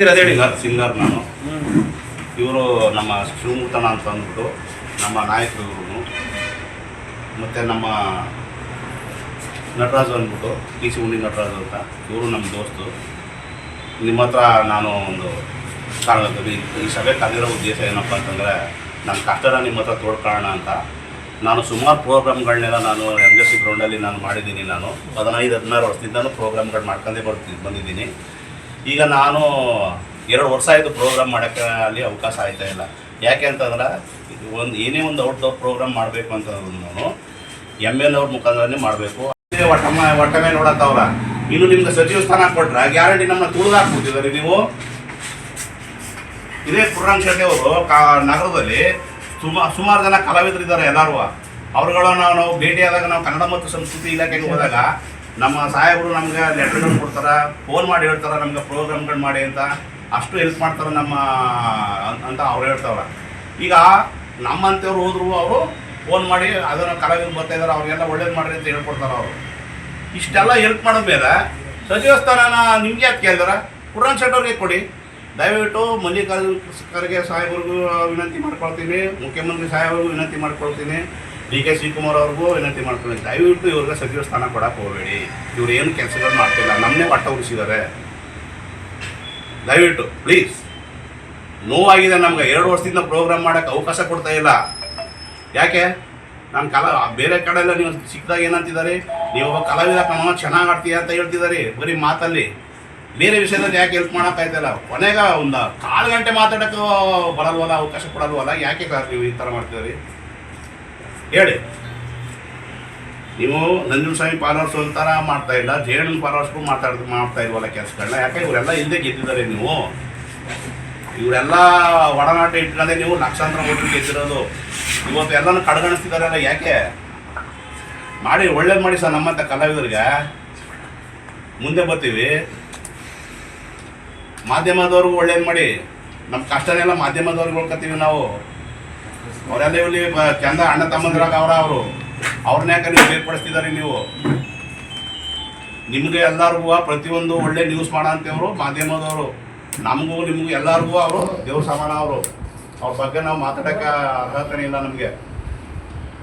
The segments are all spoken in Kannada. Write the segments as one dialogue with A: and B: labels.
A: ಹೇಳಿ ಸಿಂಗರ್ ನಾನು. ಇವರು ನಮ್ಮ ಶಿವಮೂರ್ತನ ಅಂತ ಅಂದ್ಬಿಟ್ಟು ನಮ್ಮ ನಾಯಕರು ಇವರು ಮತ್ತು ನಮ್ಮ ನಟರಾಜು ಅಂದ್ಬಿಟ್ಟು ಟಿ ಸಿ ಉಂಡಿ ನಟರಾಜು ಅಂತ. ಇವರು ನಮ್ಮ ದೋಸ್ತು. ನಿಮ್ಮ ಹತ್ರ ನಾನು ಒಂದು ಕಾರಣದಲ್ಲಿ ಈ ಸಭೆ ಕರೆದಿರೋ ಉದ್ದೇಶ ಏನಪ್ಪ ಅಂತಂದರೆ ನನ್ನ ಕಷ್ಟನ ನಿಮ್ಮ ಹತ್ರ ತೋಡ್ಕೊಳ್ಳೋಣ ಅಂತ. ನಾನು ಸುಮಾರು ಪ್ರೋಗ್ರಾಮ್ಗಳನ್ನೆಲ್ಲ ನಾನು ಎಂ ಜೆ ಸಿ ಗ್ರೌಂಡಲ್ಲಿ ನಾನು ಮಾಡಿದ್ದೀನಿ ನಾನು. ಹದಿನೈದು, ಹದಿನಾರು ವರ್ಷದಿಂದಲೂ ಪ್ರೋಗ್ರಾಮ್ಗಳು ಮಾಡ್ಕೊಂಡೇ ಬರ್ತೀನಿ ಬಂದಿದ್ದೀನಿ. ಈಗ ನಾನು ಎರಡು ವರ್ಷ ಆಯಿತು ಪ್ರೋಗ್ರಾಮ್ ಮಾಡೋಕ್ಕೆ ಅಲ್ಲಿ ಅವಕಾಶ ಆಯ್ತಾ ಇಲ್ಲ. ಯಾಕೆ ಅಂತಂದ್ರೆ, ಒಂದು ಏನೇ ಒಂದು ಔಟ್ಡೋರ್ ಪ್ರೋಗ್ರಾಮ್ ಮಾಡಬೇಕು ಅಂತಂದ್ರೆ ನಾನು ಎಂ ಎಲ್ ಅವ್ರ ಮುಖಾಂತರನೇ ಮಾಡಬೇಕು. ಒಟ್ಟಮ್ಮ ಒಟ್ಟಮೆ ನೋಡತ್ತವ್ರ ಇನ್ನು ನಿಮ್ಗೆ ಸಚಿವ ಸ್ಥಾನ ಕೊಟ್ರೆ ಗ್ಯಾರಂಟಿ ನಮ್ಮನ್ನ ತುಳಿದಾಕ್ಬಿಟ್ಟಿದ್ದಾರೆ ನೀವು. ಇದೇ ಪುರಾಣ ಶೆಟ್ಟಿ ಅವರು ಕಾ, ನಗರದಲ್ಲಿ ಸುಮಾ, ಸುಮಾರು ಜನ ಕಲಾವಿದರಿದ್ದಾರೆ ಎಲ್ಲರೂ. ಅವ್ರುಗಳನ್ನ ನಾವು ಭೇಟಿಯಾದಾಗ ನಾವು ಕನ್ನಡ ಮತ್ತು ಸಂಸ್ಕೃತಿ ಇಲಾಖೆಗೆ ಹೋದಾಗ ನಮ್ಮ ಸಾಹೇಬರು ನಮ್ಗೆ ಲೆಟರ್ಗಳು ಕೊಡ್ತಾರೆ ಫೋನ್ ಮಾಡಿ ಹೇಳ್ತಾರೆ, ನಮ್ಗೆ ಪ್ರೋಗ್ರಾಮ್ಗಳು ಮಾಡಿ ಅಂತ. ಅಷ್ಟು ಹೆಲ್ಪ್ ಮಾಡ್ತಾರೆ ನಮ್ಮ, ಅಂತ ಅವ್ರು ಹೇಳ್ತಾರೆ ಈಗ ನಮ್ಮಂಥವ್ರು ಹೋದ್ರು ಅವರು ಫೋನ್ ಮಾಡಿ ಅದನ್ನು ಕಲಾವಿದ್ರು ಬರ್ತಾ ಇದ್ದಾರೆ ಅವ್ರಿಗೆಲ್ಲ ಒಳ್ಳೇದು ಮಾಡ್ರಿ ಅಂತ ಹೇಳ್ಕೊಡ್ತಾರೆ ಅವರು. ಇಷ್ಟೆಲ್ಲ ಹೆಲ್ಪ್ ಮಾಡಿದ್ಮೇಲೆ ಸಚಿವ ಸ್ಥಾನನ ನಿಮ್ಗೆ ಯಾಕೆ ಕೇಳಿದಾರ? ಪುರಾಣ್ ಶೆಟ್ ಅವ್ರಿಗೆ ಕೊಡಿ. ದಯವಿಟ್ಟು ಮಲ್ಲಿಕಾರ್ಜುನ ಸಾಹೇಬ್ರಿಗೂ ವಿನಂತಿ ಮಾಡ್ಕೊಳ್ತೀನಿ, ಮುಖ್ಯಮಂತ್ರಿ ಸಾಹೇಬ್ರಿಗೂ ವಿನಂತಿ ಮಾಡ್ಕೊಳ್ತೀನಿ. ಡಿ ಕೆ ಶಿವಕುಮಾರ್ ಅವ್ರಿಗೂ ವಿನಂತಿ ಮಾಡ್ಕೊಳ್ತೀನಿ ದಯವಿಟ್ಟು ಇವ್ರಿಗೆ ಸಚಿವ ಸ್ಥಾನ ಕೊಡಕ್ಕೆ ಹೋಗಬೇಡಿ. ಇವ್ರು ಏನು ಕೆಲಸಗಳು ಮಾಡ್ತಿಲ್ಲ. ನಮ್ಮನ್ನೇ ಪಟ್ಟ ಉಳಿಸಿದ್ದಾರೆ ದಯವಿಟ್ಟು ಪ್ಲೀಸ್ ನೋವಾಗಿದೆ ನಮ್ಗೆ. ಎರಡು ವರ್ಷದಿಂದ ಪ್ರೋಗ್ರಾಮ್ ಮಾಡೋಕ್ಕೆ ಅವಕಾಶ ಕೊಡ್ತಾ ಇಲ್ಲ. ಯಾಕೆ? ನಾನು ಕಲಾ, ಬೇರೆ ಕಡೆ ಎಲ್ಲ ನೀವು ಸಿಕ್ಕಿದಾಗ ಏನಂತಿದ್ದಾರೆ? ನೀವು ಕಲಾವಿದ ಕಣ, ಚೆನ್ನಾಗಿ ಆಡ್ತೀಯ ಅಂತ ಹೇಳ್ತಿದ್ದಾರೆ. ಬರೀ ಮಾತಲ್ಲಿ. ಬೇರೆ ವಿಷಯದಲ್ಲಿ ಯಾಕೆ ಹೆಲ್ಪ್ ಮಾಡೋಕ್ಕಾಯ್ತಲ್ಲ ಕೊನೆಗೆ ಒಂದು ಕಾಲು ಗಂಟೆ ಮಾತಾಡೋಕ್ಕೂ ಬರಲ್ವಲ್ಲ, ಅವಕಾಶ ಕೊಡಲ್ವಲ್ಲ? ಯಾಕೆ ನೀವು ಈ ಥರ ಮಾಡ್ತಿದ್ದೀರಿ? ಹೇಳಿ. ನೀವು ನಂಜುನ್ ಸ್ವಾಮಿ ಪಾರ್ವರ್ಸ್ ಒಂಥರ ಮಾಡ್ತಾ ಇಲ್ಲ ಜೇಡಲ್ ಫಾಲೋವರ್ಸ್ಗೂ ಮಾತಾಡ್ ಮಾಡ್ತಾ ಇಲ್ವಲ್ಲ ಕೆಲಸಗಳನ್ನ ಯಾಕೆ ಇವರೆಲ್ಲ ಹಿಂದೆ ಗೆದ್ದಿದ್ದಾರೆ ನೀವು? ಇವರೆಲ್ಲ ಒಡನಾಟ ಇಟ್ಕೊಂಡೆ ನೀವು ಲಕ್ಷಾಂತರ ಓಟ್ರಿಗೆ ಗೆದ್ದಿರೋದು. ಇವತ್ತು ಎಲ್ಲನೂ ಕಡೆಗಣಿಸ್ತಿದಾರಲ್ಲ ಯಾಕೆ? ಮಾಡಿ, ಒಳ್ಳೇದು ಮಾಡಿ ಸರ್ ನಮ್ಮಂಥ ಕಲಾವಿದರಿಗೆ. ಮುಂದೆ ಬರ್ತೀವಿ. ಮಾಧ್ಯಮದವ್ರಿಗೂ ಒಳ್ಳೇದು ಮಾಡಿ. ನಮ್ಮ ಕಷ್ಟನೆಲ್ಲ ಮಾಧ್ಯಮದವ್ರಿಗೆ ಹೋಗ್ಕತ್ತೀವಿ ನಾವು. ಅವರೆಲ್ಲ ಇಲ್ಲಿ ಚಂದ ಅಣ್ಣ ತಮ್ಮಂದ್ರಾಗ ಅವರ ಅವರು. ಅವ್ರನ್ನ ಯಾಕೆ ನೀವು ಬೇರ್ಪಡಿಸ್ತಿದ್ದಾರೆ ನೀವು? ನಿಮಗೆ ಎಲ್ಲರಿಗೂ ಪ್ರತಿಯೊಂದು ಒಳ್ಳೆ ನ್ಯೂಸ್ ಮಾಡೋಂಥವ್ರು ಮಾಧ್ಯಮದವರು. ನಮಗೂ, ನಿಮಗೂ ಎಲ್ಲರಿಗೂ ಅವರು, ದೇವ್ರ ಸಮಾನ ಅವರು. ಅವ್ರ ಬಗ್ಗೆ ನಾವು ಮಾತಾಡೋಕ್ಕೆ ಅರ್ಹತೆ ಇಲ್ಲ ನಮಗೆ.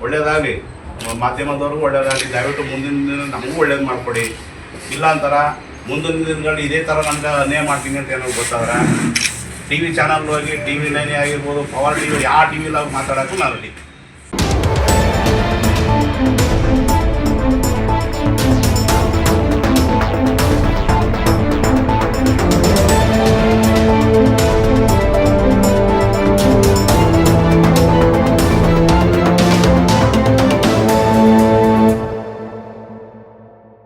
A: ಒಳ್ಳೇದಾಗಲಿ. ಮಾಧ್ಯಮದವ್ರಿಗೂ ಒಳ್ಳೇದಾಗಲಿ. ದಯವಿಟ್ಟು ಮುಂದಿನ ದಿನ ನಮಗೂ ಒಳ್ಳೇದು ಮಾಡಿಕೊಡಿ. ಇಲ್ಲ ಅಂತಾರ, ಮುಂದಿನ ದಿನಗಳು ಇದೇ ಥರ ನಮ್ಗೆ ಅನ್ಯಾಯ ಮಾಡ್ತೀನಿ ಅಂತ ಏನೋ ಗೊತ್ತಾದ್ರೆ? ಟಿ ವಿ ಚಾನಲ್ ಹೋಗಿ ಟಿ ವಿ ನೈನೇ ಆಗಿರ್ಬೋದು, ಪವರ್ ಟಿ ವಿ ಯಾವ ಟಿ ವಿಲಾಗ ಮಾತಾಡೋಕ್ಕೂ ರೆಡಿ